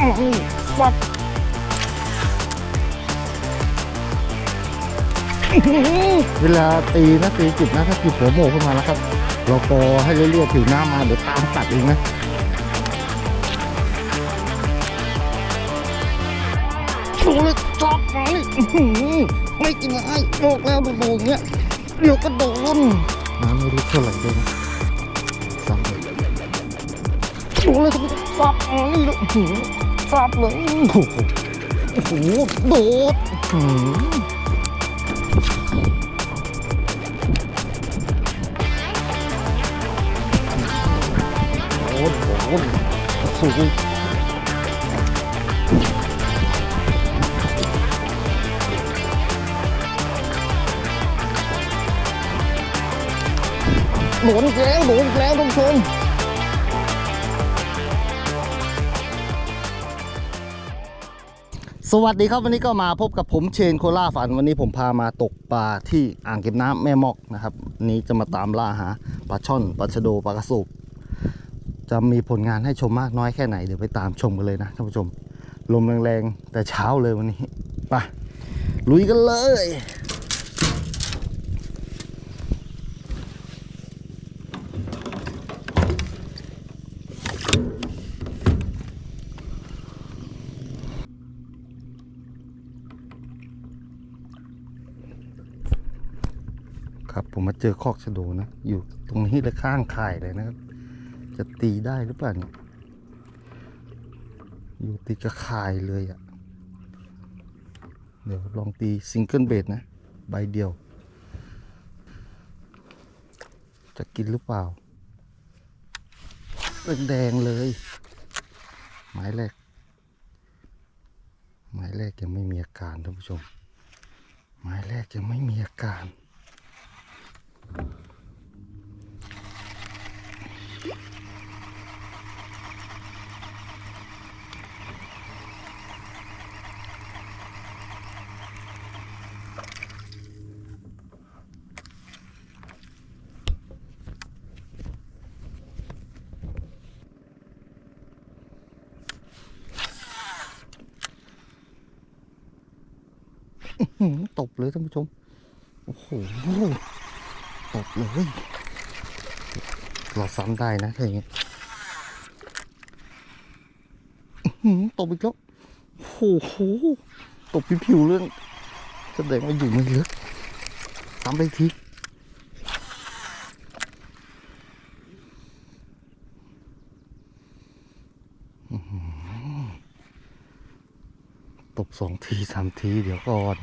อื้อฟัดเวลาตีนะตีจุดนะถ้าจุดหัวโมกขึ้นมาแล้วครับ เราพอให้เรื่อยๆผิวหน้ำมาเดี๋ยวตามตัดเองนะดูเลยจับมาเลยอื้อหือไม่กินอะไรบอกแล้วดูดูอย่างเงี้ยเดี๋ยวก็โดนน้ำไม่รู้เท่าไหร่เลยนะซ้ำเลยดูเลยจับมานี่เลย อื้อหือจับเลยโอ้โหโอ้โหโดดอื้อหือโอ้โหสูงโดนอีกแล้วโดนอีกแล้วท่าน สวัสดีครับวันนี้ก็มาพบกับผมเชนโคล่าฝันวันนี้ผมพามาตกปลาที่อ่างเก็บน้ำแม่มอกนะครับนนี้จะมาตามล่าหาปลาช่อนปลาชะโดปลากระสุบจะมีผลงานให้ชมมากน้อยแค่ไหนเดี๋ยวไปตามชมกันเลยนะท่านผู้ชม ลมแรงๆแต่เช้าเลยวันนี้ไปลุยกันเลย ครับผมมา เจอคอกชะโดนะ อยู่ตรงนี้เลยข้างข่ายเลยนะครับ จะตีได้หรือเปล่าเนี่ยอยู่ติดกับข่ายเลยอะ่ะ เดี๋ยวลองตีซิงเกิลเบดนะ ใบเดียว จะกินหรือเปล่าแดงเลย หมายแรก หมายแรกยังไม่มีอาการท่านผู้ชม หมายแรกยังไม่มีอาการ ตบเลยท่านผู้ชม โอ้โห ตบเลยเราซ้ำได้นะถ้าอย่างงี้อื้อหือตบอีกแล้วโอ้โหตบผิวๆเรื่องแสดงว่าอยู่ไม่ลึกซ้ำไปทีตบสองทีสามที เดี๋ยวก่อน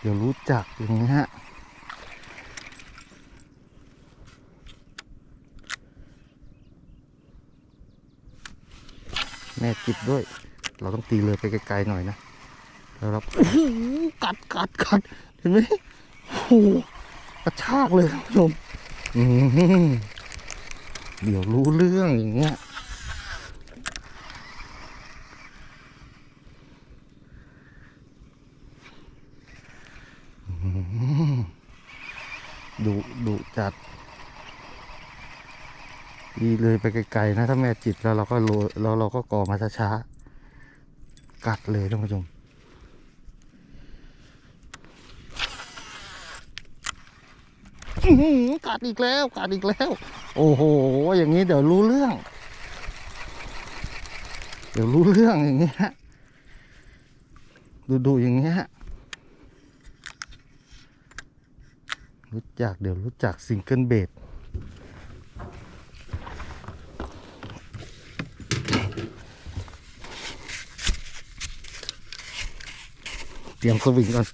เดี๋ยวรู้จักอย่างนี้ฮะ แม่จิบด้วย เราต้องตีเลยไปไกลๆหน่อยนะแล้วเราโอ้โหกัดกัดกัดเห็นไหมโอ้โหกระชากเลยท่านผู้ชมอื้อหือเดี๋ยวรู้เรื่องอย่างเงี้ยดุดุจัด ดีเลยไปไกลๆนะถ้าแม่จิบแล้วเราก็โรยแล้วเราก็ก่อมาช้าๆกัดเลยท่านผู้ชมกัดอีกแล้วกัดอีกแล้ว โอ้โห อย่างนี้เดี๋ยวรู้เรื่อง เดี๋ยวรู้เรื่องอย่างเงี้ยดูดูๆอย่างเงี้ยรู้จักเดี๋ยวรู้จักซิงเกิลเบด เตรียมสวิงก่อน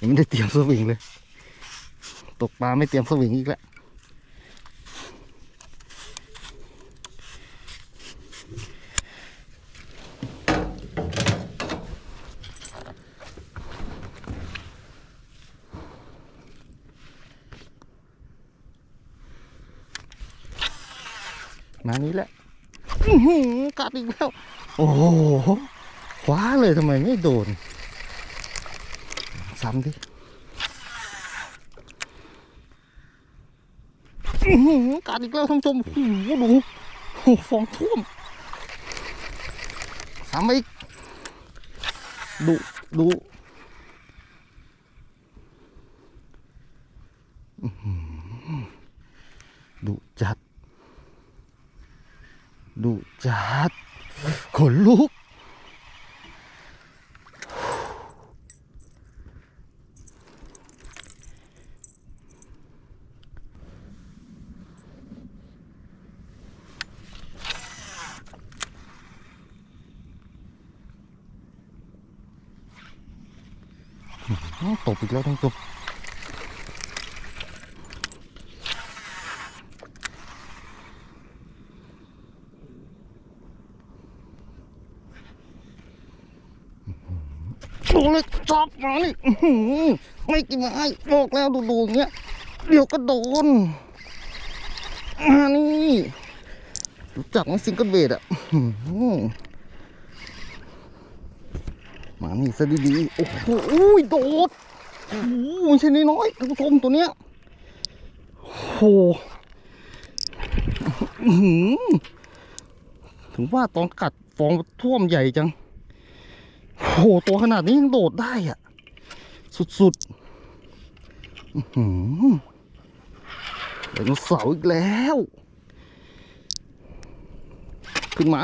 ยังไม่ได้เตรียมสวิงเลย ตกปลาไม่เตรียมสวิงอีกแล้วมานี้แหละอื้หือกัดอีกแล้ว โอ้โห ว้าเลยทำไมไม่โดน ซ้ำดิอื้อกัดอีกแล้วท่านผู้ชมโอ้โหดูโอ้ฟองท่วมสามไปอีกดูดูดูจัดดูจัดขนลุก ตบอีกแล้วท่านผู้ชมดูเลยจับมานี่อื้อหือไม่กินมาให้บอกแล้วดูดูอย่างเงี้ย เดี๋ยวก็โดน มานี่ รู้จักไหมซิงเกิลเบดอะ นี่ซะดีๆ โอ้โหอุ้ยโดดโอ้โหไม่ใช่น้อยๆท่านผู้ชมตัวเนี้ยโหอื้อหือถึงว่าตอนกัดฟองท่วมใหญ่จังโอ้โหตัวขนาดนี้ยังโดดได้อะ สุดๆอื้อหือไดโนเสาร์อีกแล้ว ขึ้นมา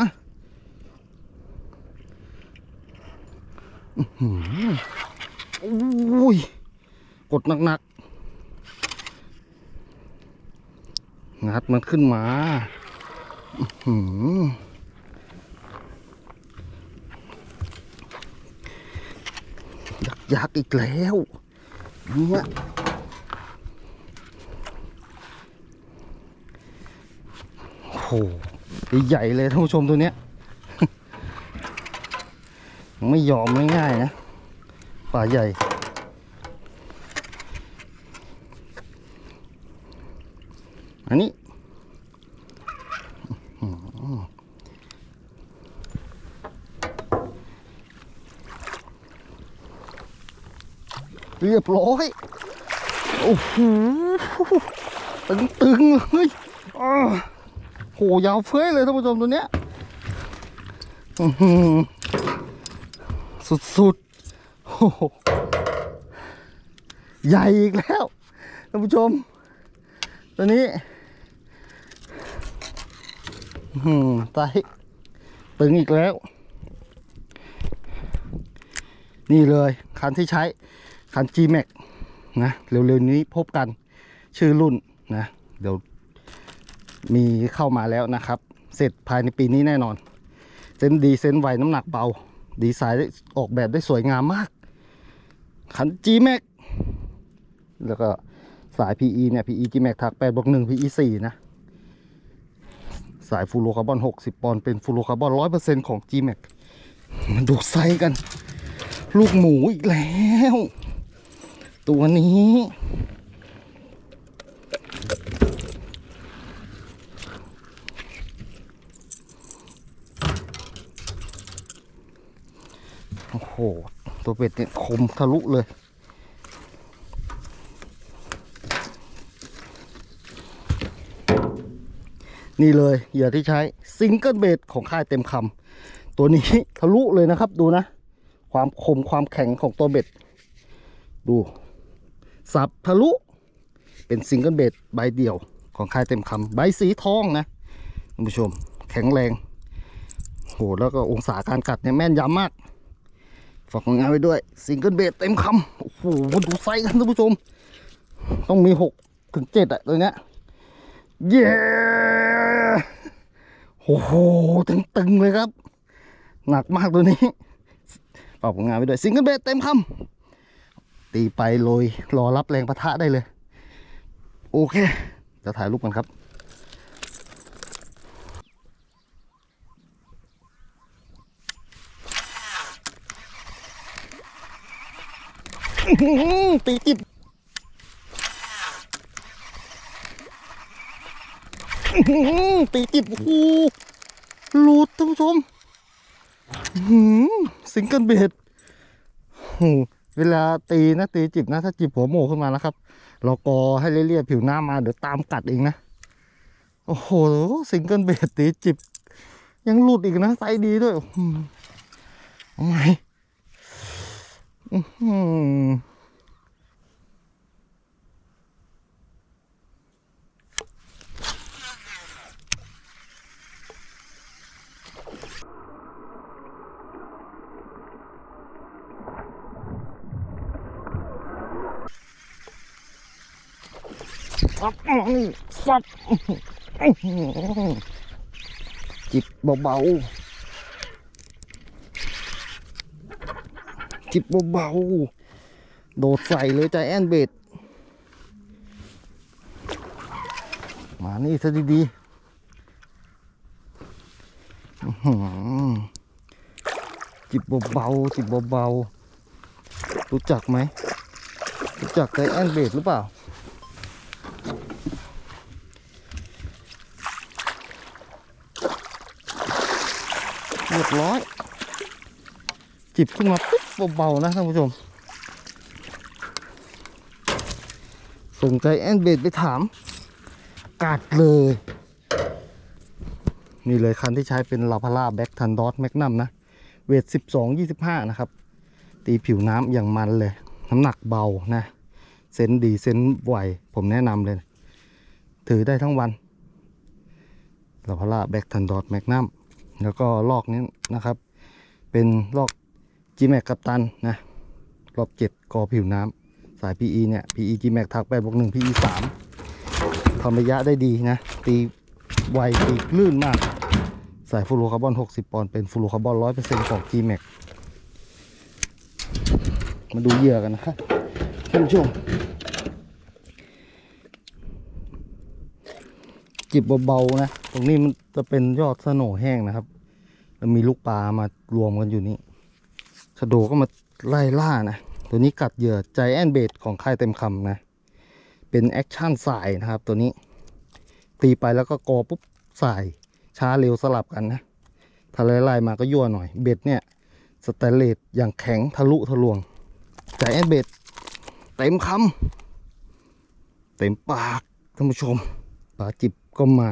อุ้ยกดหนักๆ งัดมันขึ้นมาอยักยักอีกแล้วเนี่ยโอ้โหใหญ่เลยท่านผู้ชมตัวเนี้ย ไม่ยอมง่ายๆนะปลาใหญ่ อันนี้เรียบร้อย โอ้โหตึงๆเลยอ้โหยาวเฟ้ยเลยท่านผู้ชมตัวเนี้ย อือ สุดๆโอ้โหใหญ่อีกแล้วท่านผู้ชม ตัวนี้หืมไตตึงอีกแล้ว นี่เลยคันที่ใช้ คัน G-Max นะเร็วๆนี้พบกันชื่อรุ่นนะ เดี๋ยวมีเข้ามาแล้วนะครับ เสร็จภายในปีนี้แน่นอนเส้นดีเส้นไวน้ำหนักเบา ดีไซน์ได้ออกแบบได้สวยงามมากคัน G-Max แล้วก็สาย PE เนี่ย PE G-Max ถัก8บวก1 PE 4นะ สายฟูโรคาร์บอน 60 ปอนด์เป็นฟูโรคาร์บอน 100%ของ G-Max มาดูไซส์กัน ลูกหมูอีกแล้ว ตัวนี้ โอ้โห ตัวเป็ดเนี่ยคมทะลุเลย นี่เลยเหยื่อที่ใช้ซิงเกิลเบดของค่ายเต็มคำตัวนี้ทะลุเลยนะครับดูนะ ความคมความแข็งของตัวเบ็ด ดูสับทะลุเป็นซิงเกิลเบดใบเดี่ยวของค่ายเต็มคำใบสีทองนะท่านผู้ชมแข็งแรงโหแล้วก็องศาการกัดเนี่ยแม่นยำมาก ฝากผลงานไว้ด้วยซิงเกิลเบดเต็มคำโอ้โหมาดูไซส์กันท่านผู้ชม ต้องมีหกถึงเจ็ดอะตัวเนี้ยเย้โอ้โหตึงๆเลยครับ หนักมากตัวนี้ฝากผลงานไปด้วยซิงเกิลเบสเต็มคำตีไปโรยรอรับแรงประทะได้เลย โอเคจะถ่ายรูปกันครับ ตีจิบตีติดโอ้โหหลุดท่านผู้ชมอื้อหือซิงเกิลเบดโอ้โหเวลาตีนะตีจิบนะถ้าจิบหัวโมขึ้นมานะครับ เรากอให้เรียบๆผิวหน้ามาเดี๋ยวตามกัดเองนะ โอ้โหซิงเกิลเบดตีจิบ ยังหลุดอีกนะไซส์ดีด้วยอื้อหือเอาไหม อื้อหื จิบเบาๆ โดดใส่เลยใจแอนเบดมานี่ซะดีๆ จิบเบาๆจิบเบาๆ รู้จักไหม รู้จักใจแอนเบดหรือเปล่าเรียบร้อย จิบขึ้นมาปุ๊บเบาๆนะท่านผู้ชมส่งใจแอนเบดไปถาม กัดเลย นี่เลยคันที่ใช้เป็นลาพาร่าแบ็กทันดอสแมกนัมนะ เวท 12 25 นะครับ ตีผิวน้ำอย่างมันเลย น้ำหนักเบานะ เซนดีเซนส์ไวผมแนะนำเลย ถือได้ทั้งวันลาพาร่าแบ็กทันดอสแมกนัมแล้วก็ลอกนี้นะครับ เป็นลอก g m a x กัปตันนะรอบเจ็ดกอผิวน้ำสาย PE เนี่ย PE g m a x ถัก8บวก1 PE 3ทำระยะได้ดีนะ ตีไวตีลื่นมาก สายฟูโรคาร์บอน 60 ปอนด์เป็นฟูโรคาร์บอน100%ของ g m a x มาดูเหยื่อกันนะครับท่านผู้ชมจิบเบาๆนะ ตรงนี้มันจะเป็นยอดสโหนแห้งนะครับ แล้วมีลูกปลามารวมกันอยู่นี่ ชะโดก็มาไล่ล่านะ ตัวนี้กัดเหยื่อใจแอนเบดของค่ายเต็มคำนะ เป็นแอคชั่นสายนะครับ ตัวนี้ ตีไปแล้วก็กอปุ๊บสาย ช้าเร็วสลับกันนะถ้าไล่ๆมาก็ยั่วหน่อย เบ็ดเนี่ยสแตนเลสอย่างแข็งทะลุทะลวง ใจแอนเบดเต็มคำเต็มปากท่านผู้ชมปลาจิบก็มา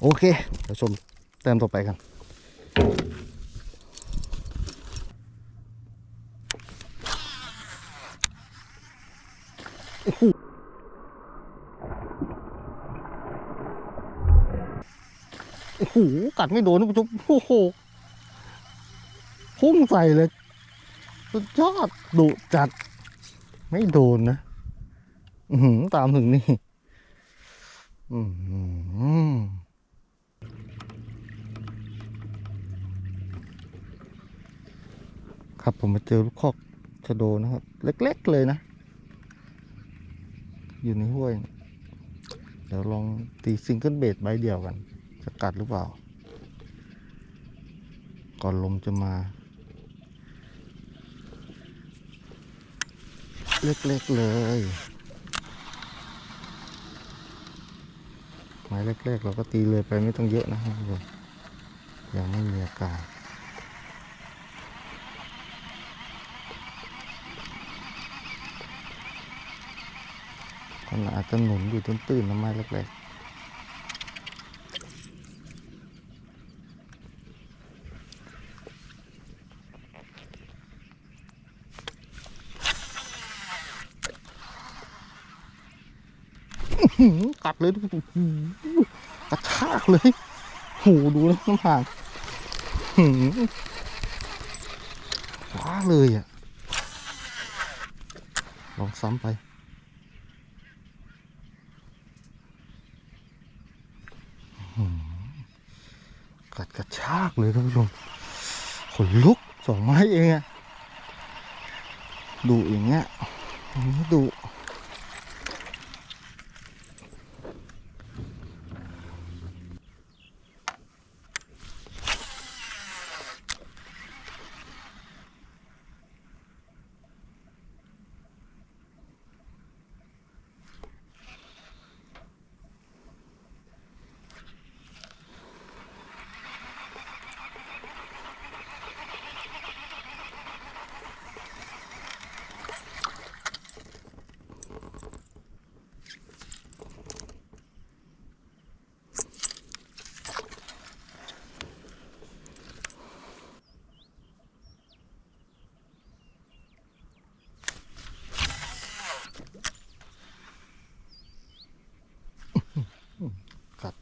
โอเคเดี๋ยวชมแต้มต่อไปกัน โอ้โห กัดไม่โดนนผู้ชมโอ้โห พุ่งใส่เลย สุดยอดดุจัด ไม่โดนนะ อือหือตามถึงนี่ อือหือครับผมมาเจอลูกคอกชะโดนะครับ เล็ก ๆ เลยนะ อยู่ในห้วย เดี๋ยวลองตีซิงเกิลเบสใบเดียวกัน จะกัดหรือเปล่า ก่อนลมจะมา เล็กๆเลย ไม้แรกๆเราก็ตีเลยไปไม่ต้องเยอะนะครับทุกคนยังไม่มีอาการ มันอาจจะหนุนอยู่ตื้นๆนะไม้แรกๆหือกัดเลยกระชากเลยโหดูนะน้ำผ่านหือว้าเลยอะ ลองซ้ำไป กัดกระชาก เลยท่านผู้ชมขนลุกสองไม้เองอะดูอย่างเงี้ยดู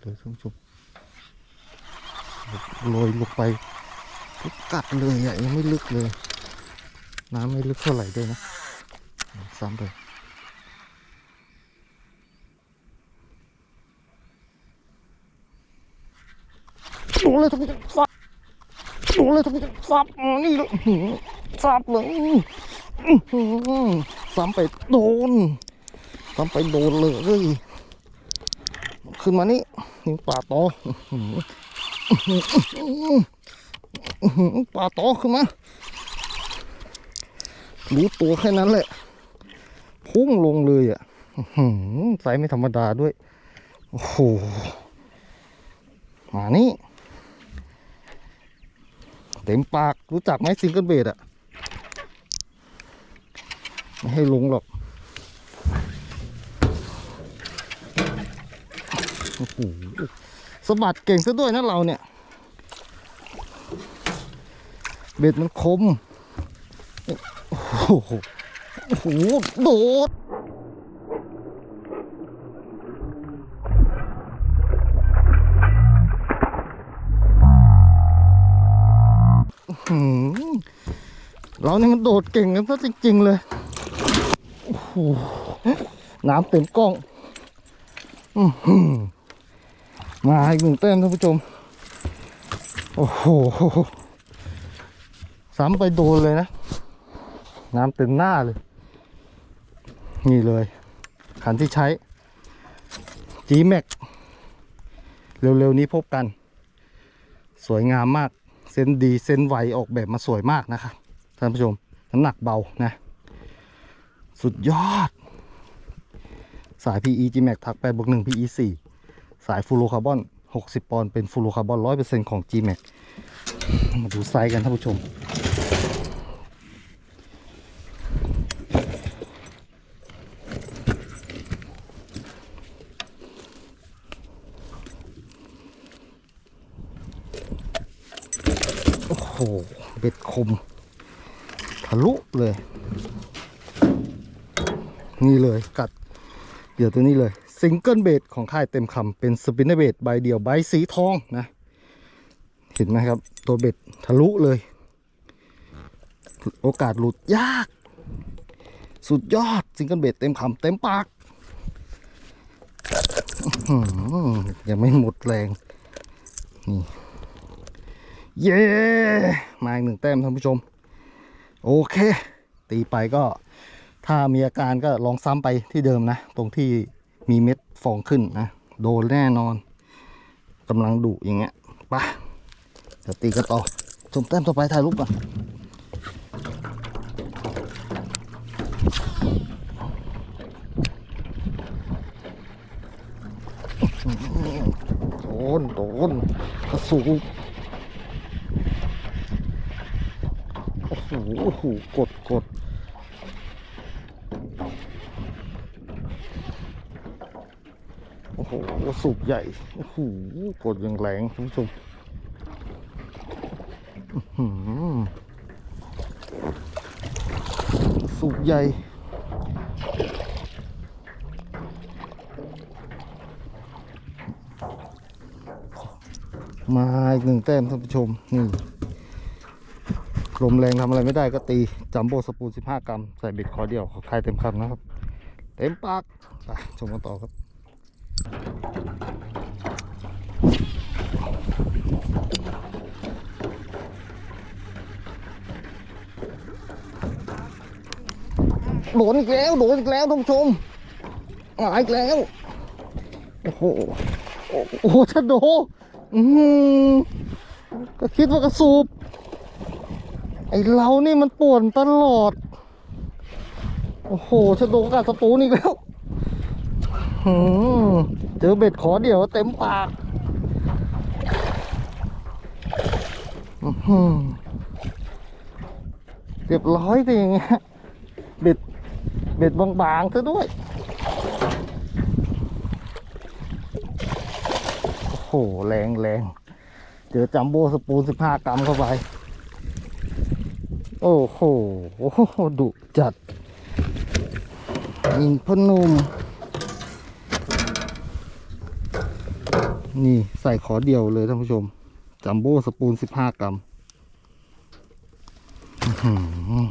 เลยท่านผู้ชมโรยลงไปกัดเลยอะยังไม่ลึกเลย น้ำไม่ลึกเท่าไหร่ด้วยนะ ซ้ำไปดูเลยท่านซับดูเลยท่านซับอ๋อนี่เลยซับเลยซ้ำไปโดนซ้ำไปโดนเลย ขึ้นมานี่นี่ปลาโตปลาโตขึ้นมารู้ตัวแค่นั้นแหละพุ่งลงเลยอะอื้อหือไซส์ไม่ธรรมดาด้วย โอ้โห มานี่ เต็มปากรู้จักไหมซิงเกิลเบดอะ ไม่ให้ลงหรอก โอ้โหสะบัดเก่งซะด้วยนะเราเนี่ย เบ็ดมันคม โอ้โหโอ้โหโดดเรานี่มันโดดเก่งกันซะจริง ๆ เลย โอ้โห น้ำเต็มกล้อง อื้อหือ มาอีกหนึ่งแต้มท่านผู้ชม โอ้โหซ้ำไปโดนเลยนะ น้ำเต็มหน้าเลย นี่เลย ขันที่ใช้ G Max เร็วๆนี้พบกัน สวยงามมาก เส้นดีเส้นไวออกแบบมาสวยมากนะครับท่านผู้ชม น้ำหนักเบานะ สุดยอด สาย PE G Max ทักไปบวก1 PE 4 สายฟูโรคาร์บอน60 ปอนด์เป็นฟูโรคาร์บอน100%ของ G Max มาดูไซส์กันท่านผู้ชม โอ้โห เบ็ดคม ทะลุเลย นี่เลยกัด เดี๋ยวตัวนี้เลย ซิงเกิลเบดของค่ายเต็มคำเป็นสปินเนอร์เบดใบเดียวใบสีทองนะ เห็นไหมครับ ตัวเบ็ดทะลุเลย โอกาสหลุดยาก สุดยอดซิงเกิลเบดเต็มคำเต็มปากยังไม่หมดแรง นี่ เย้ มาอีกหนึ่งแต้มท่านผู้ชม โอเค ตีไปก็ถ้ามีอาการก็ลองซ้ำไปที่เดิมนะ ตรงที่ มีเม็ดฟองขึ้นนะ โดนแน่นอนกำลังดุอย่างเงี้ยปะเดี๋ยวตีกันต่อชมแต้มต่อไปถ่ายรูปก่อนโดนโดนกระสูโอ้โหกดกด โอ้โห สูบใหญ่ โอ้โหกดอย่างแรงคุณผู้ชมสูบใหญ่มาอีกหนึ่งแต้มท่านผู้ชม นี่ลมแรงทำอะไรไม่ได้ก็ตี จัมโบ้สปูน 15 กรัม ใส่เบ็ดคอเดียวขอคายเต็มคำนะครับ เต็มปาก ไป ชมกันต่อครับ โดนอีกแล้วโดนอีกแล้วท่านผู้ชมมาอีกแล้ว โอ้โห โอ้โหชะโดอืมก็คิดว่ากระสูบ ไอเรานี่มันป่วนตลอด โอ้โหชะโดกับสปูนอีกแล้วหืมเจอเบ็ดขอเดียวเต็มปากเกือเรียบร้อยสิอย่างเงี้ยเบ็ด เบ็ดบางๆซะด้วย โอ้โห แรงแรงเจอจัมโบ้สปูนสิบห้ากรัมเข้าไป โอ้โหโอ้โหดุจัดยิงพนุมนี่ใส่ขอเดียวเลยท่านผู้ชม จัมโบ้สปูนสิบห้ากรัมอื้อหือ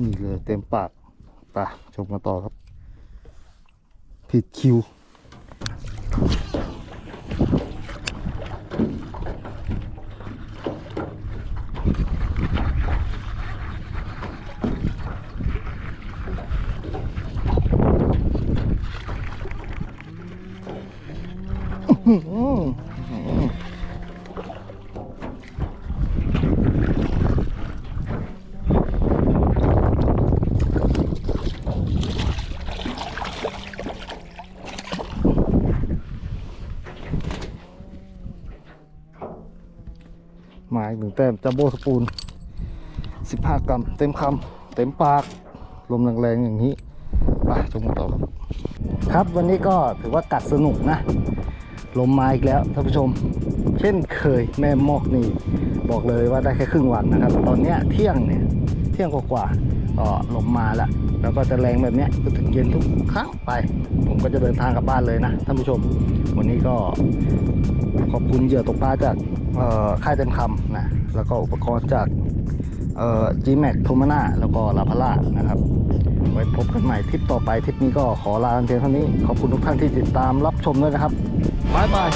นี่เลยเต็มปากไปชมกันต่อครับ ผิดคิว อืม งแต้มจัมโบ้สปูน 15 กรัม เต็มคำเต็มปาก ลมแรงๆอย่างนี้ไปชมกันต่อครับครับวันนี้ก็ถือว่ากัดสนุกนะ ลมมาอีกแล้วท่านผู้ชม เช่นเคยแม่มอกนี่ บอกเลยว่าได้แค่ครึ่งวันนะครับ ตอนเนี้ยเที่ยงเนี่ย เที่ยงกว่าๆ ก็ลมมาแล้วแล้วก็จะแรงแบบนี้ยจนถึงเย็นทุกครั้งไป ผมก็จะเดินทางกลับบ้านเลยนะท่านผู้ชม วันนี้ก็ขอบคุณเหยื่อตกปลาจากเอ่อค่ายเต็มคำนะแล้วก็อุปกรณ์จากเอ่อ G-Max โทมาน่าแล้วก็ลาพาร่านะครับ ไว้พบกันใหม่ทริปต่อไปทริปนี้ก็ขอลาเพียงเท่านี้ ขอบคุณทุกท่านที่ติดตามรับชมด้วยนะครับบายบาย